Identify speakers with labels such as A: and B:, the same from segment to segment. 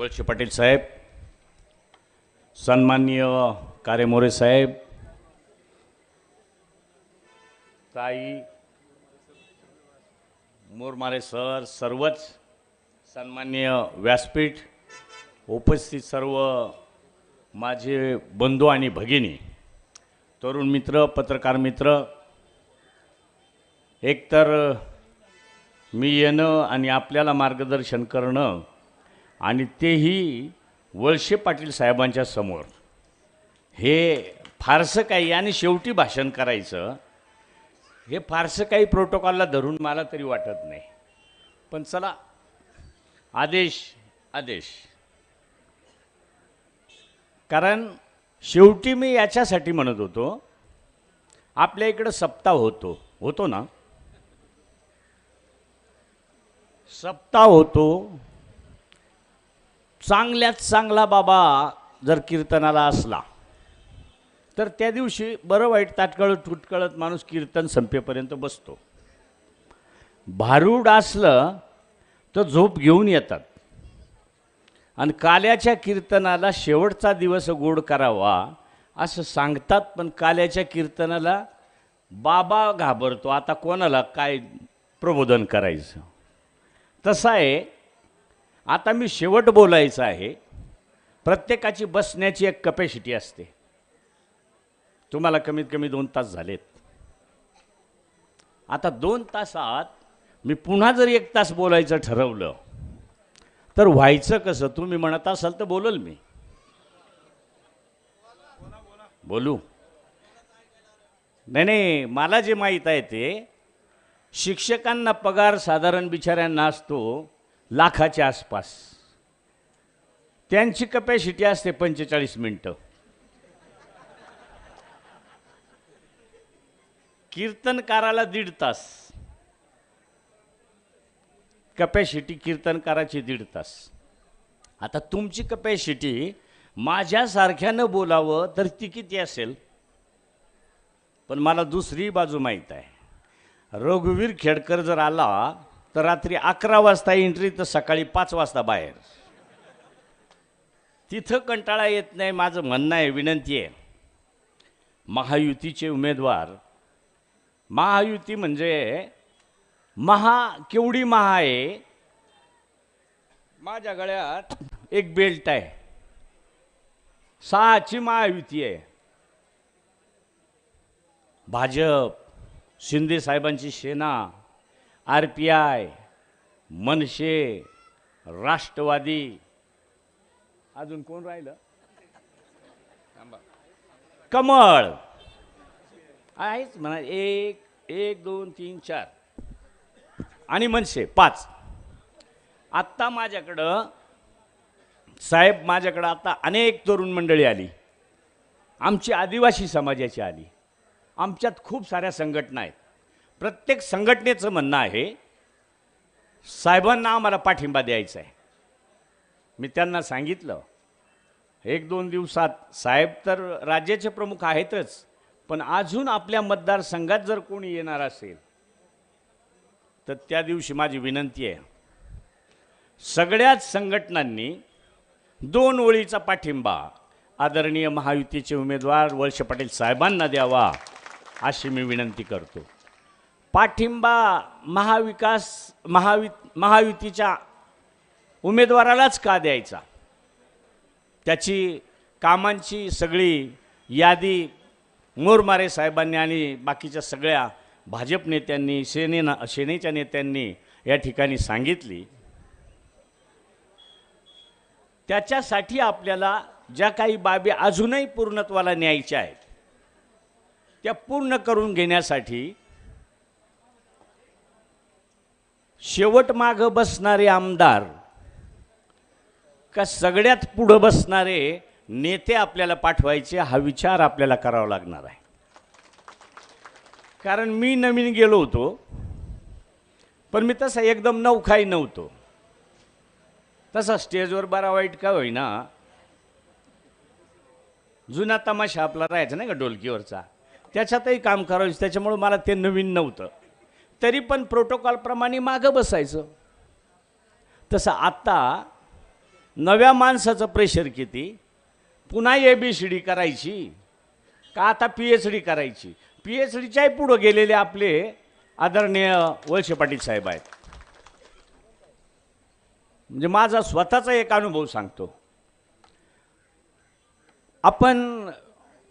A: वळसे पाटील साहेब सन्माननीय कारेमोरे साहेब ताई मोरमारे सर सर्वच सन्मान्य व्यासपीठ उपस्थित सर्व माझे बंधू आणि भगिनी तरुण मित्र पत्रकार मित्र एकतर मी येणं आणि आपल्याला मार्गदर्शन करणं आणि तेही वळशे पाटील साहेबांच्या समोर. हे फारसं काही आणि शेवटी भाषण करायचं हे फारसं काही प्रोटोकॉलला धरून मला तरी वाटत नाही. पण चला आदेश आदेश. कारण शेवटी मी याच्यासाठी म्हणत होतो आपल्या इकडं सप्ताह होतो होतो ना? सप्ताह होतो चांगल्यात चांगला बाबा जर कीर्तनाला असला तर त्या दिवशी बरं वाईट ताटकळत तुटकळत माणूस कीर्तन संपेपर्यंत बसतो. भारूड असलं तर झोप घेऊन येतात. आणि काल्याच्या कीर्तनाला शेवटचा दिवस गोड करावा असं सांगतात पण काल्याच्या कीर्तनाला बाबा घाबरतो. आता कोणाला काय प्रबोधन करायचं? तसं आहे आता मी शेवट बोलायचं आहे. प्रत्येकाची बसण्याची एक कपॅसिटी असते. तुम्हाला कमीत कमी दोन तास झालेत. आता दोन तासात मी पुन्हा जर एक तास बोलायचं ठरवलं तर व्हायचं कसं? तुम्ही म्हणत असाल तर बोलल मी. बोलू. नाही नाही मला जे माहीत आहे ते शिक्षकांना पगार साधारण बिचाऱ्यांना असतो लाखाच्या आसपास. त्यांची कपॅसिटी असते पंचेचाळीस मिनटं. कीर्तनकाराला दीड तास. कपॅसिटी कीर्तनकाराची दीड तास. आता तुमची कपॅसिटी माझ्यासारख्यानं बोलावं तर ती किती असेल? पण मला दुसरी बाजू माहीत आहे. रघुवीर खेडकर जर आला तर रात्री अकरा वाजता एंट्री तर सकाळी पाच वाजता बाहेर. तिथं कंटाळा येत नाही माझं म्हणणं आहे विनंती आहे. महायुतीचे उमेदवार महायुती म्हणजे महा केवढी महा आहे? माझ्या गळ्यात एक बेल्ट आहे. सहाची महायुती आहे. भाजप शिंदे साहेबांची Sena R P I Manase Rashtrawadi. अजून कोण राहिलं? कमळ. आहेच म्हणा एक एक दोन तीन चार. आणि मनसे पाच. आत्ता माझ्याकडं साहेब माझ्याकडं आता अनेक तरुण मंडळी आली. आमची आदिवासी समाजाची आली. आमच्यात खूप साऱ्या संघटना आहेत. प्रत्येक संघटनेचं म्हणणं आहे साहेबांना आम्हाला पाठिंबा द्यायचा आहे. मी त्यांना सांगितलं एक दोन दिवसात साहेब तर राज्याचे प्रमुख आहेतच पण अजून आपल्या मतदारसंघात जर कोणी येणार असेल तर त्या दिवशी माझी विनंती आहे सगळ्याच संघटनांनी दोन ओळीचा पाठिंबा आदरणीय महायुतीचे उमेदवार वळसे पाटील साहेबांना द्यावा अशी मी विनंती करतो. पाठिंबा महाविकास महावि महायुतीच्या उमेदवारालाच का द्यायचा? त्याची कामांची सगळी यादी मोरमारे साहेबांनी आणि बाकीच्या सगळ्या भाजप नेत्यांनी सेनेना सेनेच्या नेत्यांनी या ठिकाणी सांगितली. त्याच्यासाठी आपल्याला ज्या काही बाबी अजूनही पूर्णत्वाला न्यायच्या आहेत त्या पूर्ण करून घेण्यासाठी शेवट मागं बसणारे आमदार का सगळ्यात पुढं बसणारे नेते आपल्याला पाठवायचे हा विचार आपल्याला करावा लागणार आहे. कारण मी नवीन गेलो होतो पण मी तसा एकदम नवखाही नव्हतो. तसा स्टेजवर बरा वाईट का होईना जुना तमाशा आपला राहायचा नाही का डोलकीवरचा? त्याच्यातही काम करायचं त्याच्यामुळं मला ते नवीन नव्हतं. तरी पण प्रोटोकॉलप्रमाणे मागं बसायचं. तसं आत्ता नव्या माणसाचं प्रेशर किती? पुन्हा ए बी सी डी करायची? का आता पी एच डी करायची? पी एच डीच्याही पुढं गेलेले आपले आदरणीय वळसे पाटील साहेब आहेत. म्हणजे माझा स्वतःचा एक अनुभव सांगतो. आपण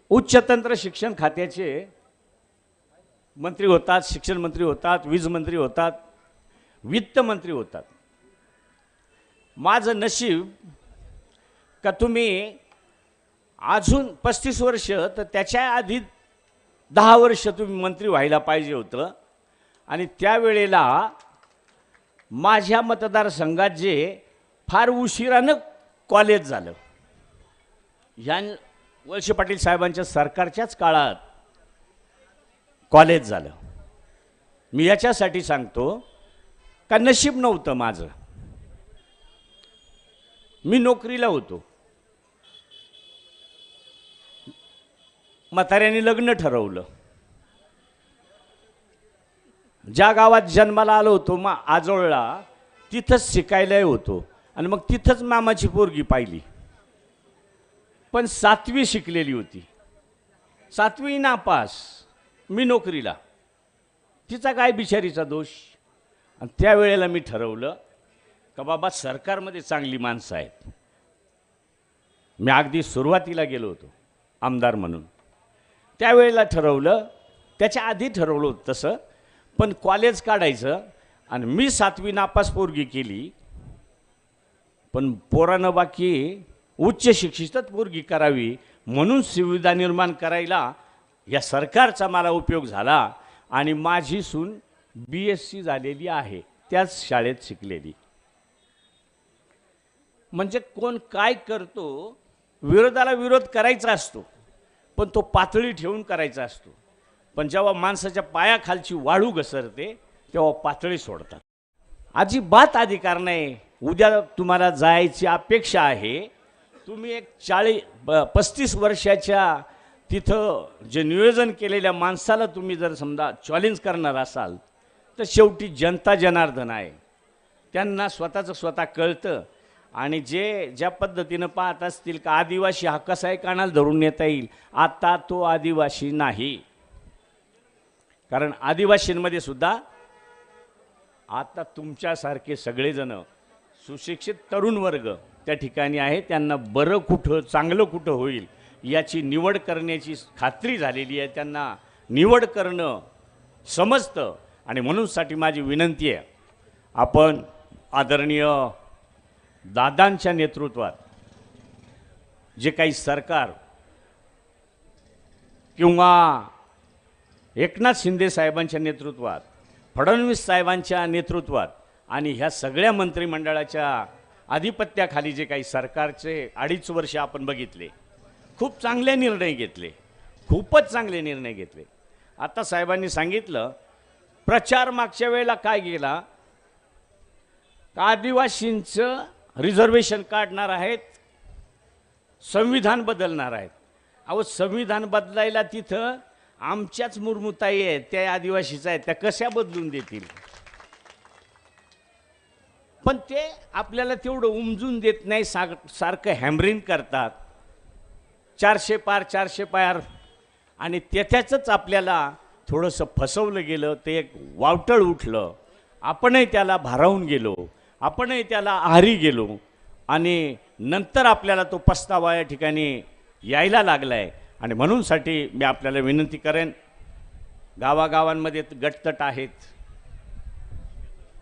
A: उच्च तंत्र शिक्षण खात्याचे मंत्री होतात शिक्षण मंत्री होतात वीज मंत्री होतात वित्त मंत्री होतात. माझं नशीब का तुम्ही अजून पस्तीस वर्ष तर त्याच्या आधी दहा वर्ष तुम्ही मंत्री व्हायला पाहिजे होतं. आणि त्यावेळेला माझ्या मतदारसंघात जे फार उशिरानं कॉलेज झालं. ह्या वळसे पाटील साहेबांच्या सरकारच्याच काळात कॉलेज झालं. मी याच्यासाठी सांगतो का नशीब नव्हतं माझं. मी नोकरीला होतो. म्हाताऱ्याने लग्न ठरवलं. ज्या गावात जन्माला आलो होतो मा आजोळला तिथंच शिकायलाही होतो. आणि मग तिथंच मामाची पोरगी पाहिली. पण सातवी शिकलेली होती. सातवी नापास. मी नोकरीला. तिचा काय बिचारीचा दोष? आणि त्यावेळेला मी ठरवलं का बाबा सरकारमध्ये चांगली माणसं आहेत. मी अगदी सुरुवातीला गेलो होतो आमदार म्हणून. त्यावेळेला ठरवलं त्याच्या आधी ठरवलं होतं तसं पण कॉलेज काढायचं आणि मी सातवी नापास पोरगी केली. पण पोरानं बाकी उच्च शिक्षितच पोरगी करावी म्हणून सुविधा निर्माण करायला या सरकारचा मला उपयोग झाला आणि माझी सून बी एस सी झालेली आहे त्याच शाळेत शिकलेली. म्हणजे कोण काय करतो विरोधाला विरोध करायचा असतो पण तो पातळी ठेवून करायचा असतो. पण जेव्हा माणसाच्या पायाखालची वाळू घसरते तेव्हा पातळी सोडतात. अजिबात अधिकार नाही. उद्या तुम्हाला जायची अपेक्षा आहे. तुम्ही एक चाळी पस्तीस वर्षाच्या तिथं जे नियोजन केलेल्या माणसाला तुम्ही जर समजा चॅलेंज करणार असाल तर शेवटी जनता जनार्दन आहे. त्यांना स्वतःचं स्वतः कळतं. आणि जे ज्या पद्धतीनं पाहत असतील का आदिवासी हा कसा आहे कानाला धरून नेता येईल. आता तो आदिवासी नाही. कारण आदिवासींमध्ये सुद्धा आता तुमच्यासारखे सगळेजण सुशिक्षित तरुण वर्ग त्या ठिकाणी आहे. त्यांना बरं कुठं चांगलं कुठं होईल याची निवड करण्याची खात्री झालेली आहे. त्यांना निवड करणं समजतं. आणि म्हणूनसाठी माझी विनंती आहे आपण आदरणीय दादांच्या नेतृत्वात जे काही सरकार किंवा एकनाथ शिंदे साहेबांच्या नेतृत्वात फडणवीस साहेबांच्या नेतृत्वात आणि ह्या सगळ्या मंत्रिमंडळाच्या आधिपत्याखाली जे काही सरकारचे अडीच वर्ष आपण बघितले खूप चांगले निर्णय घेतले. खूपच चांगले निर्णय घेतले. आता साहेबांनी सांगितलं प्रचार मागच्या वेळेला काय गेला? आदिवासींचं रिझर्वेशन काढणार आहेत? संविधान बदलणार आहेत. अहो संविधान बदलायला तिथं आमच्याच मुरमुताई आहेत त्या आदिवासीच्या आहेत त्या कशा बदलून देतील? पण ते आपल्याला तेवढं उमजून देत नाही सा सारखं हॅमरिंग करतात. चारशे पार चारशे पार. आणि त्याच्याच आपल्याला थोडंसं फसवलं गेलं ते एक वावटळ उठलं. आपणही त्याला भारावून गेलो आपणही त्याला आहारी गेलो. आणि नंतर आपल्याला तो पस्तावा या ठिकाणी यायला लागला आहे आणि म्हणूनसाठी मी आपल्याला विनंती करेन गावागावांमध्ये गटतट आहेत.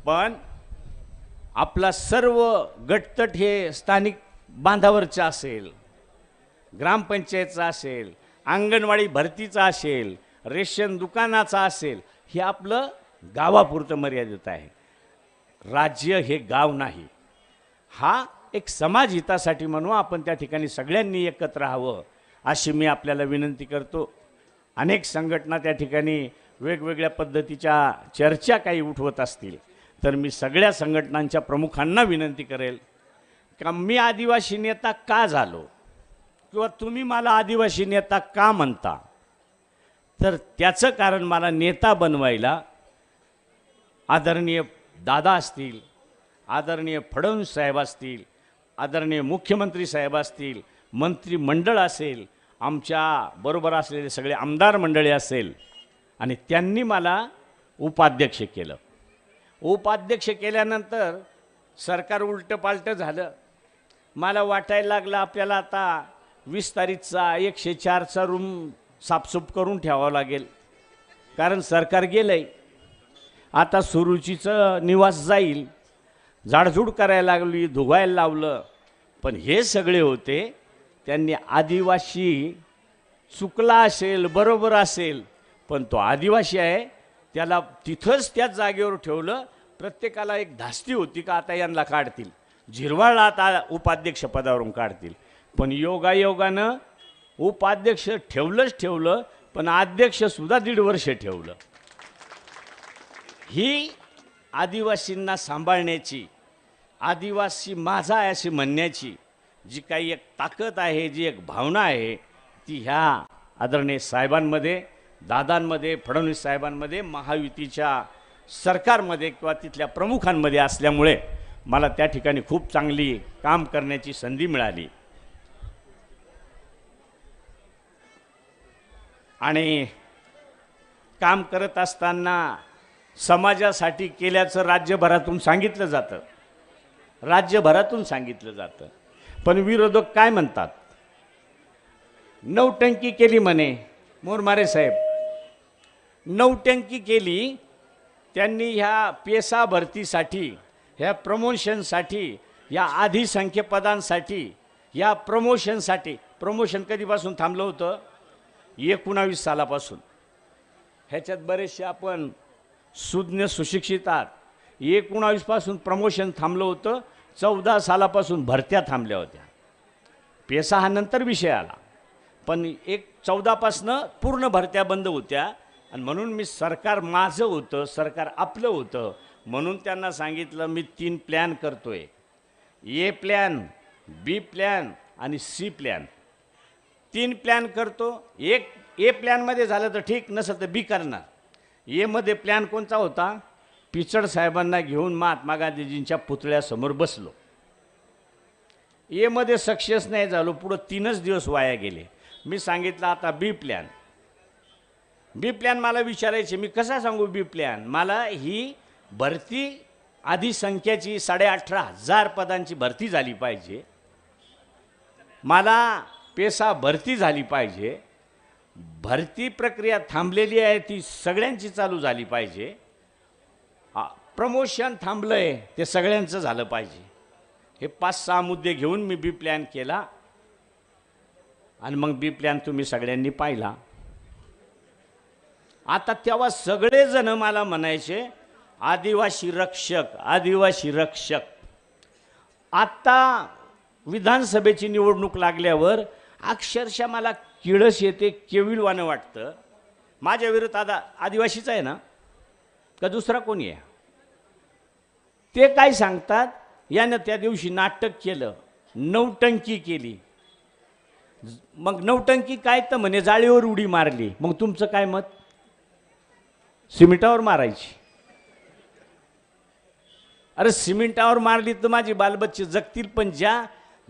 A: पण आपला सर्व गटतट हे स्थानिक बांधावरचं असेल. ग्रामपंचायतचा असेल अंगणवाडी भरतीचा असेल रेशन दुकानाचा असेल हे आपलं गावापुरतं मर्यादित आहे. राज्य हे गाव नाही. हा एक समाज हितासाठी म्हणू आपण त्या ठिकाणी सगळ्यांनी एकत्र राहावं अशी मी आपल्याला विनंती करतो. अनेक संघटना त्या ठिकाणी वेगवेगळ्या पद्धतीच्या चर्चा काही उठवत असतील तर मी सगळ्या संघटनांच्या प्रमुखांना विनंती करेल का मी आदिवासी नेता का झालो? किंवा तुम्ही मला आदिवासी नेता का म्हणता? तर त्याचं कारण मला नेता बनवायला आदरणीय दादा असतील आदरणीय फडणवीस साहेब असतील आदरणीय मुख्यमंत्री साहेब असतील मंत्रिमंडळ असेल आमच्या बरोबर असलेले सगळे आमदार मंडळी असेल आणि त्यांनी मला उपाध्यक्ष केलं. उपाध्यक्ष केल्यानंतर सरकार उलटं पालटं झालं. मला वाटायला लागलं आपल्याला आता वीस तारीखचा एकशे चारचा रूम साफसूफ करून ठेवावं लागेल. कारण सरकार गेलंय. आता सुरुचीचं निवास जाईल. झाडझूड करायला लागली धुवायला लावलं. पण हे सगळे होते त्यांनी आदिवासी चुकला असेल बरोबर असेल पण तो आदिवासी आहे त्याला तिथंच त्याच जागेवर ठेवलं. प्रत्येकाला एक धास्ती होती का आता यांना काढतील. झिरवाळला आता उपाध्यक्ष पदावरून काढतील. पण योगायोगानं उपाध्यक्ष ठेवलंच ठेवलं पण अध्यक्षसुद्धा दीड वर्ष ठेवलं. ही आदिवासींना सांभाळण्याची आदिवासी माझा आहे अशी म्हणण्याची जी काही एक ताकद आहे जी एक भावना आहे ती ह्या आदरणीय साहेबांमध्ये दादांमध्ये फडणवीस साहेबांमध्ये महायुतीच्या सरकारमध्ये किंवा तिथल्या प्रमुखांमध्ये असल्यामुळे मला त्या ठिकाणी खूप चांगली काम करण्याची संधी मिळाली. आणि काम करत असताना समाजासाठी केल्याचं राज्यभरातून सांगितलं जातं. राज्यभरातून सांगितलं जातं. पण विरोधक काय म्हणतात? नौटंकी केली म्हणे मोरमारे साहेब. नौटंकी केली त्यांनी ह्या पेसा भरतीसाठी ह्या प्रमोशनसाठी या आधी संख्यपदांसाठी या प्रमोशनसाठी प्रमोशन कधीपासून थांबलं होतं? एकोणावीस सालापासून. ह्याच्यात बरेचसे आपण सुज्ञ सुशिक्षित आहात. एकोणावीसपासून प्रमोशन थांबलं होतं चौदा सालापासून भरत्या थांबल्या होत्या. पेसा हा नंतर विषय आला. पण एक चौदापासनं पूर्ण भरत्या बंद होत्या. आणि म्हणून मी सरकार माझं होतं सरकार आपलं होतं. म्हणून त्यांना सांगितलं मी तीन प्लॅन करतो आहे ए प्लॅन बी प्लॅन आणि सी प्लॅन तीन प्लॅन करतो. एक ए प्लॅनमध्ये झालं तर ठीक नसेल तर बी करणार. एमध्ये प्लॅन कोणता होता? पिचड साहेबांना घेऊन महात्मा गांधीजींच्या पुतळ्यासमोर बसलो. एमध्ये सक्सेस नाही झालो पुढं तीनच दिवस वाया गेले. मी सांगितलं आता बी प्लॅन बी प्लॅन मला विचारायचे मी कसा सांगू बी प्लॅन मला ही भरती आधी संख्याची साडे अठरा हजार पदांची भरती झाली पाहिजे. मला पेसा भरती झाली पाहिजे भरती प्रक्रिया थांबलेली आहे ती सगळ्यांची चालू झाली पाहिजे. प्रमोशन प्रमोशन थांबलंय ते सगळ्यांचं झालं पाहिजे. हे पाच सहा मुद्दे घेऊन मी बी प्लॅन केला. आणि मग बी प्लॅन तुम्ही सगळ्यांनी पाहिला. आता तेव्हा सगळेजण मला म्हणायचे आदिवासी रक्षक आदिवासी रक्षक. आत्ता विधानसभेची निवडणूक लागल्यावर अक्षरशः मला किळस येते केविलवानं वाटतं. माझ्या विरुद्ध आता आदिवासीचा आहे ना? का दुसरा कोणी आहे? ते काय सांगतात? यानं त्या दिवशी नाटक केलं नवटंकी केली. मग नवटंकी काय तर म्हणे जाळीवर उडी मारली. मग तुमचं काय मत? सिमेंटावर मारायची. अरे सिमेंटावर मारली तर माझी बालबच्चे जगतील पण ज्या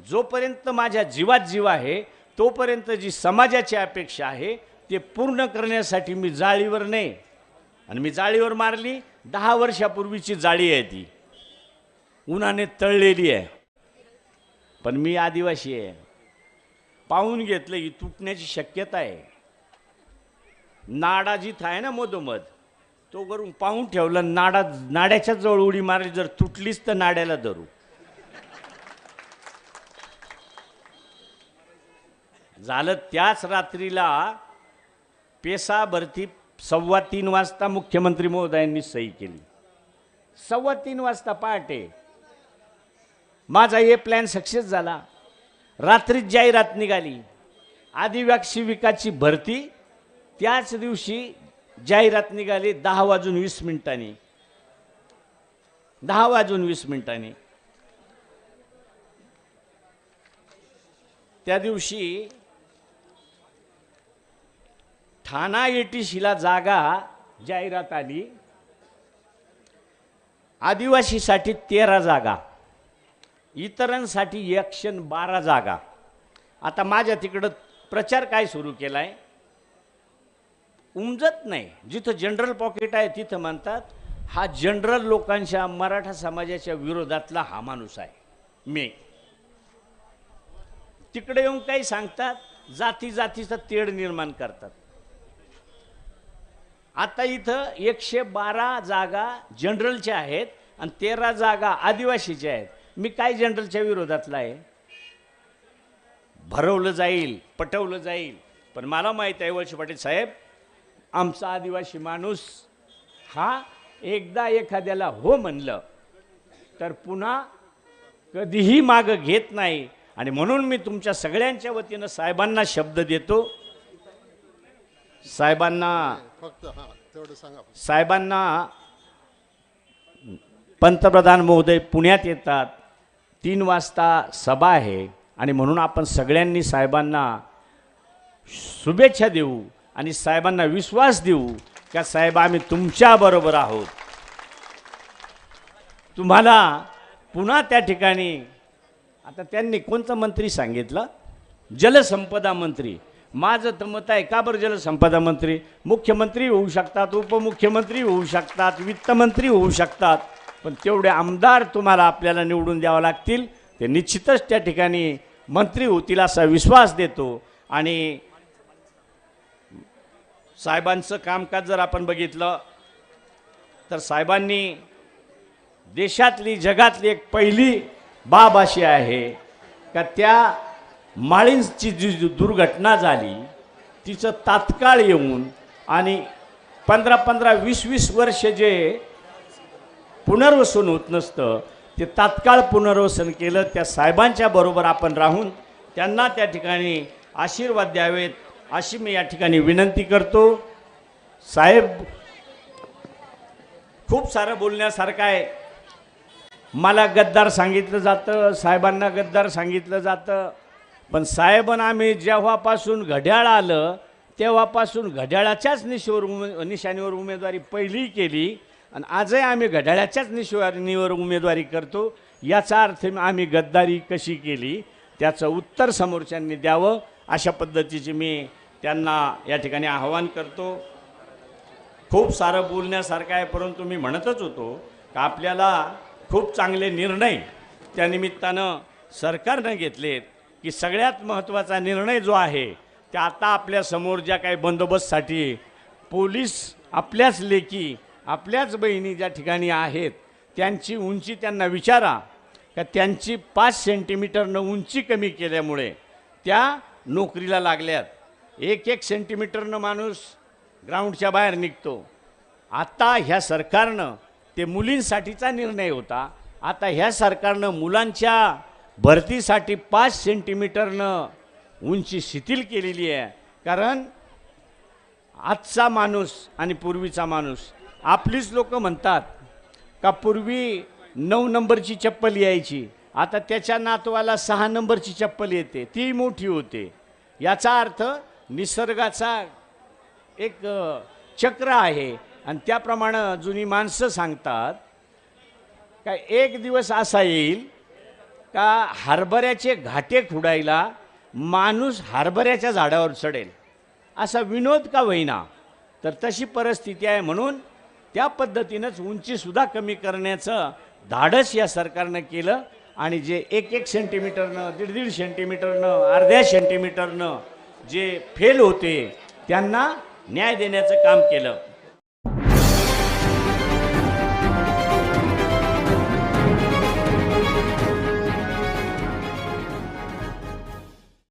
A: जोपर्यंत माझ्या जीवात जीव आहे तोपर्यंत जी समाजाची अपेक्षा आहे ते पूर्ण करण्यासाठी मी जाळीवर नाही आणि मी जाळीवर मारली दहा वर्षापूर्वीची जाळी आहे ती. उन्हाने तळलेली आहे. पण मी आदिवासी आहे. पाहून घेतलं ही तुटण्याची शक्यता आहे. नाडा जिथं आहे ना मधोमध तो करून पाहून ठेवलं नाडा नाड्याच्या जवळ उडी मारली जर तुटलीच तर नाड्याला धरू. झालं त्याच रात्रीला पेसा भरती सव्वा तीन वाजता मुख्यमंत्री महोदयांनी सही केली. सव्वा तीन वाजता पहाटे. माझा हे प्लॅन सक्सेस झाला. रात्रीत जाहिरात निघाली. आदिवासी विकासची भरती. त्याच दिवशी जाहिरात निघाली दहा वाजून वीस मिनिटांनी. दहा वाजून वीस मिनिटांनी. त्या दिवशी ठाणा एटीसीला जागा जाहिरात आली. आदिवासीसाठी तेरा जागा इतरांसाठी एकशे बारा जागा. आता माझ्या तिकडं प्रचार काय सुरू केला आहे उमजत नाही. जिथं जनरल पॉकेट आहे तिथं म्हणतात हा जनरल लोकांच्या मराठा समाजाच्या विरोधातला हा माणूस आहे. मी. तिकडे येऊन काही सांगतात जाती जातीचा तेढ निर्माण करतात. आता इथं एकशे बारा जागा जनरलच्या आहेत आणि तेरा जागा आदिवासीच्या आहेत. मी काय जनरलच्या विरोधातला आहे? भरवलं जाईल पटवलं जाईल. पण मला माहीत आहे वळशी पाटील साहेब आमचा आदिवासी माणूस हा एकदा एखाद्याला हो म्हणलं तर पुन्हा कधीही मागं घेत नाही. आणि म्हणून मी तुमच्या सगळ्यांच्या वतीनं साहेबांना शब्द देतो साहेबांना
B: फक्त हा तेवढं सांगा
A: साहेबांना पंतप्रधान महोदय पुण्यात येतात तीन वाजता सभा आहे आणि म्हणून आपण सगळ्यांनी साहेबांना शुभेच्छा देऊ आणि साहेबांना विश्वास देऊ का साहेब आम्ही तुमच्याबरोबर आहोत. तुम्हाला पुन्हा त्या ठिकाणी आता त्यांनी कोणतं मंत्री सांगितलं? जलसंपदा मंत्री. माझं तर मत आहे का बरं जलसंपदा मंत्री? मुख्यमंत्री होऊ शकतात उपमुख्यमंत्री होऊ शकतात वित्तमंत्री होऊ शकतात पण तेवढे आमदार तुम्हाला आपल्याला निवडून द्यावं लागतील. ते निश्चितच त्या ठिकाणी मंत्री होतील असा विश्वास देतो. आणि साहेबांचं कामकाज जर आपण बघितलं तर साहेबांनी देशातली जगातली एक पहिली बाब अशी आहे का त्या माळींची जी जी दुर्घटना झाली तिचं तात्काळ येऊन आणि पंधरा पंधरा वीस वीस वर्ष जे पुनर्वसन होत नसतं ते तात्काळ पुनर्वसन केलं त्या साहेबांच्या बरोबर आपण राहून त्यांना त्या ठिकाणी आशीर्वाद द्यावेत अशी मी या ठिकाणी विनंती करतो. साहेब खूप सारं बोलण्यासारखं आहे. मला गद्दार सांगितलं जातं साहेबांना गद्दार सांगितलं जातं. पण साहेबांना आम्ही जेव्हापासून घड्याळ आलं तेव्हापासून घड्याळाच्याच निशीवर उमे निशाणीवर उमेदवारी पहिली केली आणि आजही आम्ही घड्याळाच्याच निशाणीवर उमेदवारी करतो. याचा अर्थ आम्ही गद्दारी कशी केली त्याचं उत्तर समोरच्यांनी द्यावं. अशा पद्धतीचे मी त्यांना या ठिकाणी आवाहन करतो. खूप सारं बोलण्यासारखं आहे परंतु मी म्हणतच होतो का आपल्याला खूप चांगले निर्णय त्या निमित्तानं सरकारनं घेतलेत. की सगळ्यात महत्त्वाचा निर्णय जो आहे त्या आता आपल्यासमोर ज्या काही बंदोबस्तसाठी पोलीस आपल्याच लेकी आपल्याच बहिणी ज्या ठिकाणी आहेत त्यांची उंची त्यांना विचारा. का त्यांची पाच सेंटीमीटरनं उंची कमी केल्यामुळे त्या नोकरीला लागल्यात. एक एक सेंटीमीटरनं माणूस ग्राउंडच्या बाहेर निघतो. आता ह्या सरकारनं ते मुलींसाठीचा निर्णय होता. आता ह्या सरकारनं मुलांच्या भरतीसाठी पाच सेंटीमीटरनं उंची शिथिल केलेली आहे. कारण आजचा माणूस आणि पूर्वीचा माणूस आपलीच लोक म्हणतात का पूर्वी नऊ नंबरची चप्पल यायची आता त्याच्या नातवाला सहा नंबरची चप्पल येते ती मोठी होते. याचा अर्थ निसर्गाचा एक चक्र आहे. आणि त्याप्रमाणे जुनी माणसं सांगतात का एक दिवस असा येईल का हरभऱ्याचे घाटे खुडायला माणूस हरभऱ्याच्या झाडावर चढेल. असा विनोद का होईना? तर तशी परिस्थिती आहे म्हणून त्या पद्धतीनंच उंचीसुद्धा कमी करण्याचं धाडस या सरकारनं केलं आणि जे एक एक सेंटीमीटरनं दीड दीड सेंटीमीटरनं अर्ध्या सेंटीमीटरनं जे फेल होते त्यांना न्याय देण्याचं काम केलं.